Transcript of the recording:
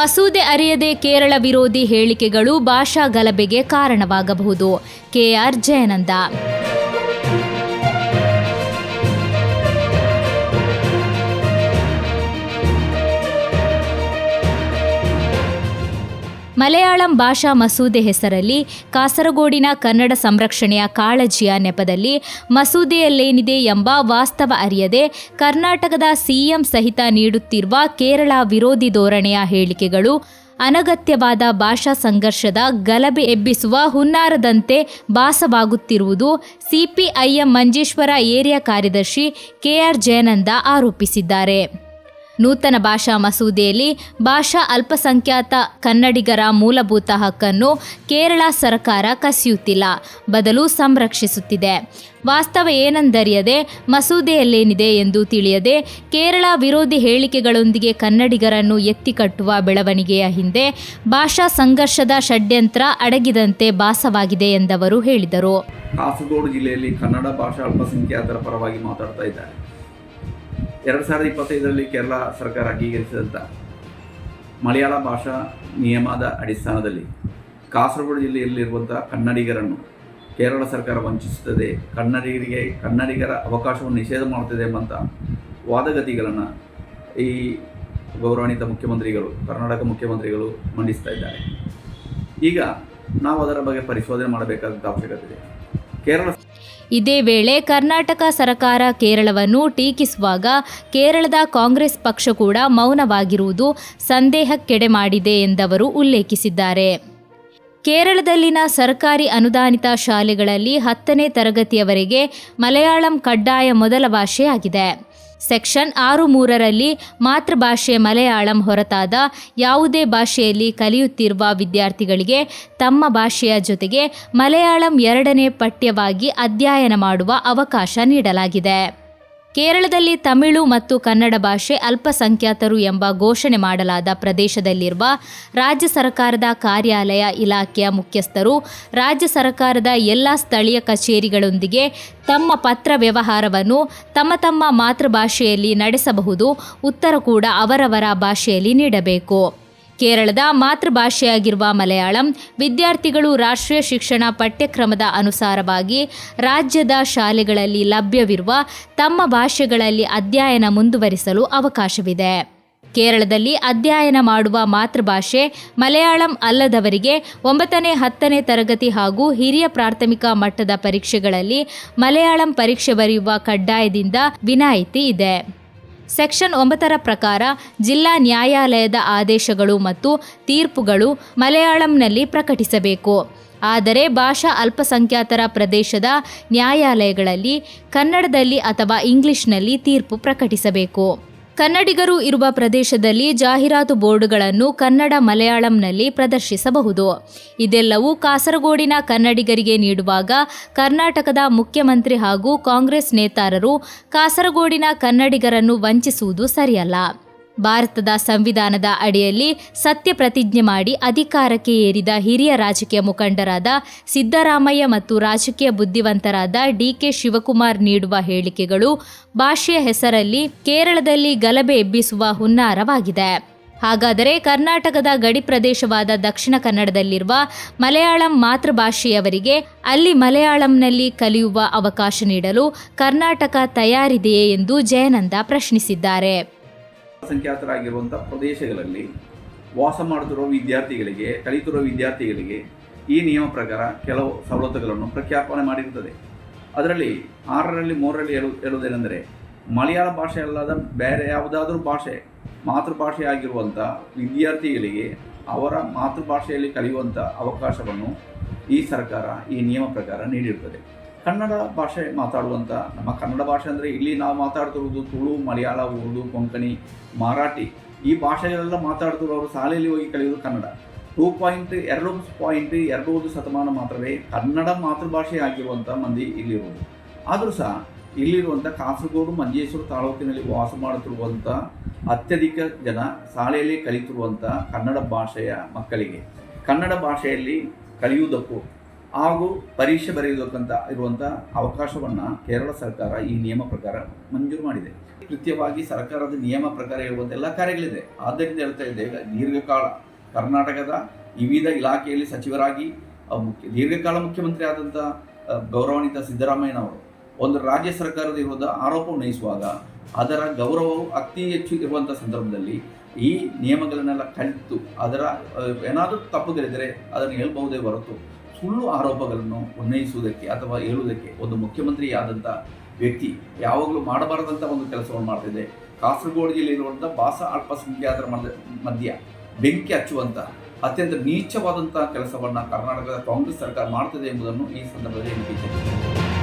ಮಸೂದೆ ಅರಿಯದೆ ಕೇರಳ ವಿರೋಧಿ ಹೇಳಿಕೆಗಳು ಭಾಷಾ ಗಲಭೆಗೆ ಕಾರಣವಾಗಬಹುದು. ಕೆಆರ್ ಜಯನಂದ. ಮಲಯಾಳಂ ಭಾಷಾ ಮಸೂದೆ ಹೆಸರಲ್ಲಿ ಕಾಸರಗೋಡಿನ ಕನ್ನಡ ಸಂರಕ್ಷಣೆಯ ಕಾಳಜಿಯ ನೆಪದಲ್ಲಿ ಮಸೂದೆಯಲ್ಲೇನಿದೆ ಎಂಬ ವಾಸ್ತವ ಅರಿಯದೆ ಕರ್ನಾಟಕದ ಸಿಎಂ ಸಹಿತ ನೀಡುತ್ತಿರುವ ಕೇರಳ ವಿರೋಧಿ ಧೋರಣೆಯ ಹೇಳಿಕೆಗಳು ಅನಗತ್ಯವಾದ ಭಾಷಾ ಸಂಘರ್ಷದ ಗಲಭೆ ಎಬ್ಬಿಸುವ ಹುನ್ನಾರದಂತೆ ಭಾಸವಾಗುತ್ತಿರುವುದು ಸಿಪಿಐಎಂ ಮಂಜೇಶ್ವರ ಏರಿಯಾ ಕಾರ್ಯದರ್ಶಿ ಕೆಆರ್ ಜಯನಂದ ಆರೋಪಿಸಿದ್ದಾರೆ. ನೂತನ ಭಾಷಾ ಮಸೂದೆಯಲ್ಲಿ ಭಾಷಾ ಅಲ್ಪಸಂಖ್ಯಾತ ಕನ್ನಡಿಗರ ಮೂಲಭೂತ ಹಕ್ಕನ್ನು ಕೇರಳ ಸರ್ಕಾರ ಕಸಿಯುತ್ತಿಲ್ಲ, ಬದಲು ಸಂರಕ್ಷಿಸುತ್ತಿದೆ. ವಾಸ್ತವ ಏನೆಂದರಿಯದೆ ಮಸೂದೆಯಲ್ಲೇನಿದೆ ಎಂದು ತಿಳಿಯದೆ ಕೇರಳ ವಿರೋಧಿ ಹೇಳಿಕೆಗಳೊಂದಿಗೆ ಕನ್ನಡಿಗರನ್ನು ಎತ್ತಿಕಟ್ಟುವ ಬೆಳವಣಿಗೆಯ ಹಿಂದೆ ಭಾಷಾ ಸಂಘರ್ಷದ ಷಡ್ಯಂತ್ರ ಅಡಗಿದಂತೆ ಭಾಸವಾಗಿದೆ ಎಂದವರು ಹೇಳಿದರು. ಕಾಸರಗೋಡು ಜಿಲ್ಲೆಯಲ್ಲಿ ಕನ್ನಡ ಭಾಷಾ ಅಲ್ಪಸಂಖ್ಯಾತರ ಪರವಾಗಿ ಮಾತಾಡ್ತಾ ಇದ್ದಾರೆ. ಎರಡು ಸಾವಿರದ ಇಪ್ಪತ್ತೈದರಲ್ಲಿ ಕೇರಳ ಸರ್ಕಾರ ಅಂಗೀಕರಿಸಿದಂಥ ಮಲಯಾಳ ಭಾಷಾ ನಿಯಮದ ಅಡಿಸ್ಥಾನದಲ್ಲಿ ಕಾಸರಗೋಡು ಜಿಲ್ಲೆಯಲ್ಲಿರುವಂಥ ಕನ್ನಡಿಗರನ್ನು ಕೇರಳ ಸರ್ಕಾರ ವಂಚಿಸುತ್ತದೆ. ಕನ್ನಡಿಗರಿಗೆ, ಕನ್ನಡಿಗರ ಅವಕಾಶವನ್ನು ನಿಷೇಧ ಮಾಡುತ್ತದೆ ಎಂಬಂಥ ವಾದಗತಿಗಳನ್ನು ಈ ಗೌರವಾನ್ವಿತ ಮುಖ್ಯಮಂತ್ರಿಗಳು, ಕರ್ನಾಟಕ ಮುಖ್ಯಮಂತ್ರಿಗಳು ಮಂಡಿಸ್ತಾ ಇದ್ದಾರೆ. ಈಗ ನಾವು ಅದರ ಬಗ್ಗೆ ಪರಿಶೋಧನೆ ಮಾಡಬೇಕಾದಂಥ ಅವಶ್ಯಕತೆ ಇದೆ. ಕೇರಳ ಇದೇ ವೇಳೆ ಕರ್ನಾಟಕ ಸರಕಾರ ಕೇರಳವನ್ನು ಟೀಕಿಸುವಾಗ ಕೇರಳದ ಕಾಂಗ್ರೆಸ್ ಪಕ್ಷ ಕೂಡ ಮೌನವಾಗಿರುವುದು ಸಂದೇಹಕ್ಕೆಡೆ ಮಾಡಿದೆ ಎಂದವರು ಉಲ್ಲೇಖಿಸಿದ್ದಾರೆ. ಕೇರಳದಲ್ಲಿನ ಸರ್ಕಾರಿ ಅನುದಾನಿತ ಶಾಲೆಗಳಲ್ಲಿ ಹತ್ತನೇ ತರಗತಿಯವರೆಗೆ ಮಲಯಾಳಂ ಕಡ್ಡಾಯ ಮೊದಲ ಭಾಷೆಯಾಗಿದೆ. ಸೆಕ್ಷನ್ ಆರು ಮೂರರಲ್ಲಿ ಮಾತೃಭಾಷೆ ಮಲಯಾಳಂ ಹೊರತಾದ ಯಾವುದೇ ಭಾಷೆಯಲ್ಲಿ ಕಲಿಯುತ್ತಿರುವ ವಿದ್ಯಾರ್ಥಿಗಳಿಗೆ ತಮ್ಮ ಭಾಷೆಯ ಜೊತೆಗೆ ಮಲಯಾಳಂ ಎರಡನೇ ಪಠ್ಯವಾಗಿ ಅಧ್ಯಯನ ಮಾಡುವ ಅವಕಾಶ ನೀಡಲಾಗಿದೆ. ಕೇರಳದಲ್ಲಿ ತಮಿಳು ಮತ್ತು ಕನ್ನಡ ಭಾಷೆ ಅಲ್ಪಸಂಖ್ಯಾತರು ಎಂಬ ಘೋಷಣೆ ಮಾಡಲಾದ ಪ್ರದೇಶದಲ್ಲಿರುವ ರಾಜ್ಯ ಸರ್ಕಾರದ ಕಾರ್ಯಾಲಯ ಇಲಾಖೆಯ ಮುಖ್ಯಸ್ಥರು ರಾಜ್ಯ ಸರ್ಕಾರದ ಎಲ್ಲ ಸ್ಥಳೀಯ ಕಚೇರಿಗಳೊಂದಿಗೆ ತಮ್ಮ ಪತ್ರ ವ್ಯವಹಾರವನ್ನು ತಮ್ಮ ತಮ್ಮ ಮಾತೃಭಾಷೆಯಲ್ಲಿ ನಡೆಸಬಹುದು, ಉತ್ತರ ಕೂಡ ಅವರವರ ಭಾಷೆಯಲ್ಲಿ ನೀಡಬೇಕು. ಕೇರಳದ ಮಾತೃಭಾಷೆಯಾಗಿರುವ ಮಲಯಾಳಂ, ವಿದ್ಯಾರ್ಥಿಗಳು ರಾಷ್ಟ್ರೀಯ ಶಿಕ್ಷಣ ಪಠ್ಯಕ್ರಮದ ಅನುಸಾರವಾಗಿ ರಾಜ್ಯದ ಶಾಲೆಗಳಲ್ಲಿ ಲಭ್ಯವಿರುವ ತಮ್ಮ ಭಾಷೆಗಳಲ್ಲಿ ಅಧ್ಯಯನ ಮುಂದುವರಿಸಲು ಅವಕಾಶವಿದೆ. ಕೇರಳದಲ್ಲಿ ಅಧ್ಯಯನ ಮಾಡುವ ಮಾತೃಭಾಷೆ ಮಲಯಾಳಂ ಅಲ್ಲದವರಿಗೆ ಒಂಬತ್ತನೇ, ಹತ್ತನೇ ತರಗತಿ ಹಾಗೂ ಹಿರಿಯ ಪ್ರಾಥಮಿಕ ಮಟ್ಟದ ಪರೀಕ್ಷೆಗಳಲ್ಲಿ ಮಲಯಾಳಂ ಪರೀಕ್ಷೆ ಬರೆಯುವ ಕಡ್ಡಾಯದಿಂದ ವಿನಾಯಿತಿ ಇದೆ. ಸೆಕ್ಷನ್ ಒಂಬತ್ತರ ಪ್ರಕಾರ ಜಿಲ್ಲಾ ನ್ಯಾಯಾಲಯದ ಆದೇಶಗಳು ಮತ್ತು ತೀರ್ಪುಗಳು ಮಲಯಾಳಂನಲ್ಲಿ ಪ್ರಕಟಿಸಬೇಕು. ಆದರೆ ಭಾಷಾ ಅಲ್ಪಸಂಖ್ಯಾತರ ಪ್ರದೇಶದ ನ್ಯಾಯಾಲಯಗಳಲ್ಲಿ ಕನ್ನಡದಲ್ಲಿ ಅಥವಾ ಇಂಗ್ಲಿಷ್ನಲ್ಲಿ ತೀರ್ಪು ಪ್ರಕಟಿಸಬೇಕು. ಕನ್ನಡಿಗರು ಇರುವ ಪ್ರದೇಶದಲ್ಲಿ ಜಾಹೀರಾತು ಬೋರ್ಡ್ಗಳನ್ನು ಕನ್ನಡ ಮಲಯಾಳಂನಲ್ಲಿ ಪ್ರದರ್ಶಿಸಬಹುದು. ಇದೆಲ್ಲವೂ ಕಾಸರಗೋಡಿನ ಕನ್ನಡಿಗರಿಗೆ ನೀಡುವಾಗ ಕರ್ನಾಟಕದ ಮುಖ್ಯಮಂತ್ರಿ ಹಾಗೂ ಕಾಂಗ್ರೆಸ್ ನೇತಾರರು ಕಾಸರಗೋಡಿನ ಕನ್ನಡಿಗರನ್ನು ವಂಚಿಸುವುದು ಸರಿಯಲ್ಲ. ಭಾರತದ ಸಂವಿಧಾನದ ಅಡಿಯಲ್ಲಿ ಸತ್ಯ ಪ್ರತಿಜ್ಞೆ ಮಾಡಿ ಅಧಿಕಾರಕ್ಕೆ ಏರಿದ ಹಿರಿಯ ರಾಜಕೀಯ ಮುಖಂಡರಾದ ಸಿದ್ದರಾಮಯ್ಯ ಮತ್ತು ರಾಜಕೀಯ ಬುದ್ಧಿವಂತರಾದ ಡಿಕೆ ಶಿವಕುಮಾರ್ ನೀಡುವ ಹೇಳಿಕೆಗಳು ಭಾಷೆಯ ಹೆಸರಲ್ಲಿ ಕೇರಳದಲ್ಲಿ ಗಲಭೆ ಎಬ್ಬಿಸುವ ಹುನ್ನಾರವಾಗಿದೆ. ಹಾಗಾದರೆ ಕರ್ನಾಟಕದ ಗಡಿ ಪ್ರದೇಶವಾದ ದಕ್ಷಿಣ ಕನ್ನಡದಲ್ಲಿರುವ ಮಲಯಾಳಂ ಮಾತೃಭಾಷೆಯವರಿಗೆ ಅಲ್ಲಿ ಮಲಯಾಳಂನಲ್ಲಿ ಕಲಿಯುವ ಅವಕಾಶ ನೀಡಲು ಕರ್ನಾಟಕ ತಯಾರಿದೆಯೇ ಎಂದು ಜಯನಂದ ಪ್ರಶ್ನಿಸಿದ್ದಾರೆ. ಸಂಖ್ಯಾತರಾಗಿರುವಂಥ ಪ್ರದೇಶಗಳಲ್ಲಿ ವಾಸ ಮಾಡುತ್ತಿರುವ ವಿದ್ಯಾರ್ಥಿಗಳಿಗೆ, ಕಲಿತಿರುವ ವಿದ್ಯಾರ್ಥಿಗಳಿಗೆ ಈ ನಿಯಮ ಪ್ರಕಾರ ಕೆಲವು ಸವಲತ್ತುಗಳನ್ನು ಪ್ರಖ್ಯಾಪನೆ ಮಾಡಿರುತ್ತದೆ. ಅದರಲ್ಲಿ ಆರರಲ್ಲಿ ಮೂರರಲ್ಲಿ ಹೇಳು, ಹೇಳುವುದೇನೆಂದರೆ ಮಲಯಾಳ ಭಾಷೆ ಅಲ್ಲದ ಬೇರೆ ಯಾವುದಾದ್ರೂ ಭಾಷೆ, ಮಾತೃಭಾಷೆ ಆಗಿರುವಂಥ ವಿದ್ಯಾರ್ಥಿಗಳಿಗೆ ಅವರ ಮಾತೃಭಾಷೆಯಲ್ಲಿ ಕಲಿಯುವಂಥ ಅವಕಾಶವನ್ನು ಈ ಸರ್ಕಾರ, ಈ ನಿಯಮ ಪ್ರಕಾರ ನೀಡಿರುತ್ತದೆ. ಕನ್ನಡ ಭಾಷೆ ಮಾತಾಡುವಂಥ ನಮ್ಮ ಕನ್ನಡ ಭಾಷೆ ಅಂದರೆ ಇಲ್ಲಿ ನಾವು ಮಾತಾಡ್ತಿರೋದು ತುಳು, ಮಲಯಾಳ, ಉರ್ದು, ಕೊಂಕಣಿ, ಮರಾಠಿ. ಈ ಭಾಷೆಗಳೆಲ್ಲ ಮಾತಾಡ್ತಿರೋರು ಶಾಲೆಯಲ್ಲಿ ಹೋಗಿ ಕಲಿಯೋದು ಕನ್ನಡ. ಟೂ ಪಾಯಿಂಟ್ ಎರಡು ಪಾಯಿಂಟ್ ಎರಡು ಶತಮಾನ ಮಾತ್ರವೇ ಕನ್ನಡ ಮಾತೃಭಾಷೆ ಆಗಿರುವಂಥ ಮಂದಿ ಇಲ್ಲಿರುವುದು ಆದರೂ ಸಹ ಇಲ್ಲಿರುವಂಥ ಕಾಸರಗೋಡು, ಮಂಜೇಶ್ವರ ತಾಲೂಕಿನಲ್ಲಿ ವಾಸ ಮಾಡುತ್ತಿರುವಂಥ ಅತ್ಯಧಿಕ ಜನ ಶಾಲೆಯಲ್ಲಿ ಕಲಿತಿರುವಂಥ ಕನ್ನಡ ಭಾಷೆಯ ಮಕ್ಕಳಿಗೆ. ಕನ್ನಡ ಭಾಷೆಯಲ್ಲಿ ಕಲಿಯುವುದಕ್ಕೂ ಹಾಗೂ ಪರೀಕ್ಷೆ ಬರೆಯುವುದಕ್ಕಂತ ಇರುವಂಥ ಅವಕಾಶವನ್ನು ಕೇರಳ ಸರ್ಕಾರ ಈ ನಿಯಮ ಪ್ರಕಾರ ಮಂಜೂರು ಮಾಡಿದೆ. ಕೃತ್ಯವಾಗಿ ಸರ್ಕಾರದ ನಿಯಮ ಪ್ರಕಾರ ಇರುವಂಥ ಎಲ್ಲ ಕಾರ್ಯಗಳಿದೆ. ಆದ್ದರಿಂದ ಹೇಳ್ತಾ ಇದ್ದೇವೆ ದೀರ್ಘಕಾಲ ಕರ್ನಾಟಕದ ವಿವಿಧ ಇಲಾಖೆಯಲ್ಲಿ ಸಚಿವರಾಗಿ ಮುಖ್ಯ, ದೀರ್ಘಕಾಲ ಮುಖ್ಯಮಂತ್ರಿ ಆದಂಥ ಗೌರವಾನ್ವಿತ ಸಿದ್ದರಾಮಯ್ಯನವರು ಒಂದು ರಾಜ್ಯ ಸರ್ಕಾರದ ವಿರುದ್ಧ ಆರೋಪ ಉನ್ನಯಿಸುವಾಗ ಅದರ ಗೌರವವು ಅತಿ ಹೆಚ್ಚು ಇರುವಂಥ ಸಂದರ್ಭದಲ್ಲಿ ಈ ನಿಯಮಗಳನ್ನೆಲ್ಲ ಕಲಿತು ಅದರ ಏನಾದರೂ ತಪ್ಪುಗಳಿದ್ದರೆ ಅದನ್ನು ಹೇಳ್ಬಹುದೇ ಹೊರತು ಸುಳ್ಳು ಆರೋಪಗಳನ್ನು ಉನ್ನಯಿಸುವುದಕ್ಕೆ ಅಥವಾ ಹೇಳುವುದಕ್ಕೆ ಒಂದು ಮುಖ್ಯಮಂತ್ರಿಯಾದಂಥ ವ್ಯಕ್ತಿ ಯಾವಾಗಲೂ ಮಾಡಬಾರದಂಥ ಒಂದು ಕೆಲಸವನ್ನು ಮಾಡ್ತಿದೆ ಕಾಸರಗೋಡು ಜಿಲ್ಲೆಯಲ್ಲಿರುವಂಥ ಬಾಸ ಅಲ್ಪಸಂಖ್ಯಾತರ ಮಧ್ಯ ಬೆಂಕಿ ಹಚ್ಚುವಂಥ ಅತ್ಯಂತ ನೀಚವಾದಂಥ ಕೆಲಸವನ್ನು ಕರ್ನಾಟಕದ ಕಾಂಗ್ರೆಸ್ ಸರ್ಕಾರ ಮಾಡ್ತಿದೆ ಎಂಬುದನ್ನು ಈ ಸಂದರ್ಭದಲ್ಲಿ